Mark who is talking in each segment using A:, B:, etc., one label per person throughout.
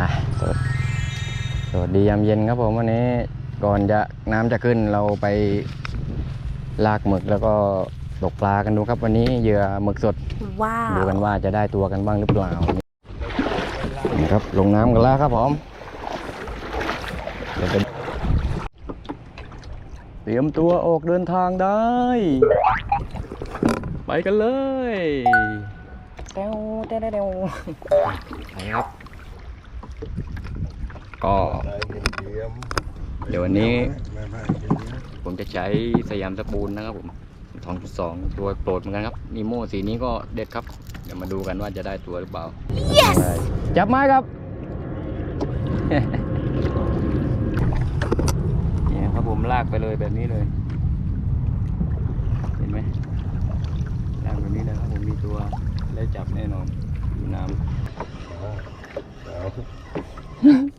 A: อะสวัสสวัสดียามเย็นครับผมวันนี้ก่อนจะน้ำจะขึ้นเราไปลากหมึกแล้วก็ตกปลากันดูครับ วันนี้เหยื่อหมึกสด
B: ว้า
A: ดู
B: ว
A: กันว่าจะได้ตัวกันบ้างหรือเปล่านี่ครับลงน้ำกันแล้วครับผมเดี๋ยวจะเตรียมตัวออกเดินทางได้ ไปกันเลยเต้วเต้วเต้วเต้วไปครับ ก็เดี๋ยววันนี้ ผมจะใช้สยามสปูนนะครับผม2.2ตัวโปรดเหมือนกันครับนีโมสีนี้ก็เด็ดครับ เดี๋ยวมาดูกันว่าจะได้ตัวหรือเปล่า yes จับไม้ครับเนี่ยครับผมลากไปเลยแบบนี้เลย เห็นไหมลากแบบนี้เลยครับผมมีตัวได้จับแน่นอนอยู่น้ำ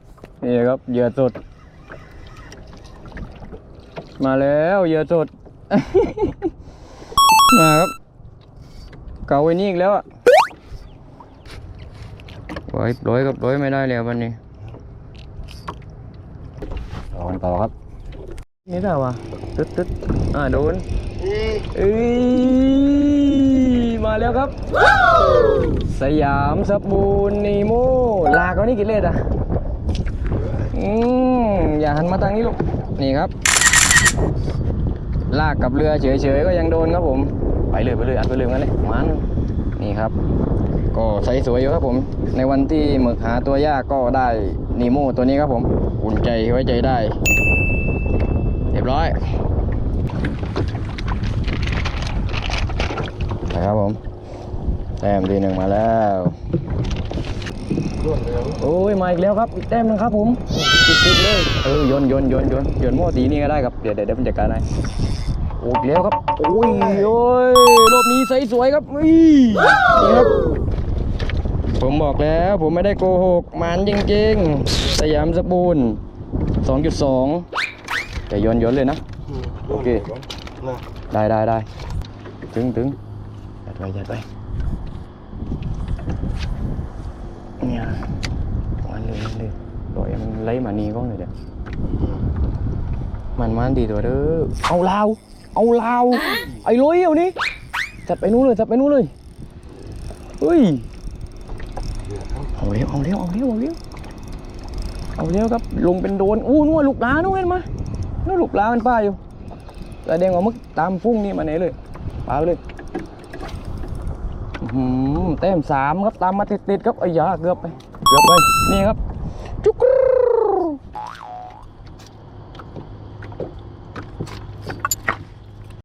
A: นี่ครับเหยื่อสด มาแล้วเหยื่อสด มาครับ เก่าไว้นี่อีกแล้วอะปล่อยปล่อยครับปล่อยไม่ได้แล้ววันนี้ต่อกันต่อครับ นี่ได้วะตึ๊ดตึ๊ดอ่าโดนเอ้ยมาแล้วครับ สยามสปูนนีโมลากเขานี่กี่เลดอะ อืมอย่าหันมาทางนี้ลูก นี่ครับ ลากกับเรือเฉยๆก็ยังโดนครับผม ไปเลยไปเลยอัดไปเลยงั้นเลยมันนี่ครับ ก็ใสสวยอยู่ครับผม ในวันที่หมึกหาตัวยากก็ได้นีโมตัวนี้ครับผมอุ่นใจไว้ใจได้เรียบร้อยไปครับผมแต้มทีหนึ่งมาแล้ว โอ้ยมาอีกแล้วครับอีกแต้มหนึงครับผมติดติดๆเลยเออโยนโยนโยนโยนโยนโม่ตีนี่ก็ได้ครับเดี๋ยวเดี๋ยวเดี๋ยวผมจัดการให้โอ้ยอีกแล้วครับโอ้ยโอ้ยรอบนี้ใสสวยครับอุ้ยนี่ครับผมบอกแล้วผมไม่ได้โกหกมันจริงๆสยามสปูน2.2แต่โยนโยนเลยนะโอเคได้ได้ได้ถึงถึงจัดไปจัดไป เนี่ยมันเลยมันเลยปล่อยมันไล่มานี่ก่อนเลยเดียวมันมันดีตัวเด้อเอาลาวเอาลาวไอ้ลุยเอานี่จัดไปนู้นเลยจัดไปนู้นเลยเฮ้ยเอาเร็วเอาเร็วเอาเร็วเอาเร็วเอาเร็วครับลงเป็นโดนอู้นู่นลูกลานู่นเห็นไหมนู่นลูกลามันป้าอยู่แสดงว่ามึกตามฟุ้งนี่มาไหนเลยปาไปเลย เต็มสามครับตามมาติดๆครับไอ้ยาเกือบไปเกือบไปนี่ครับจุกร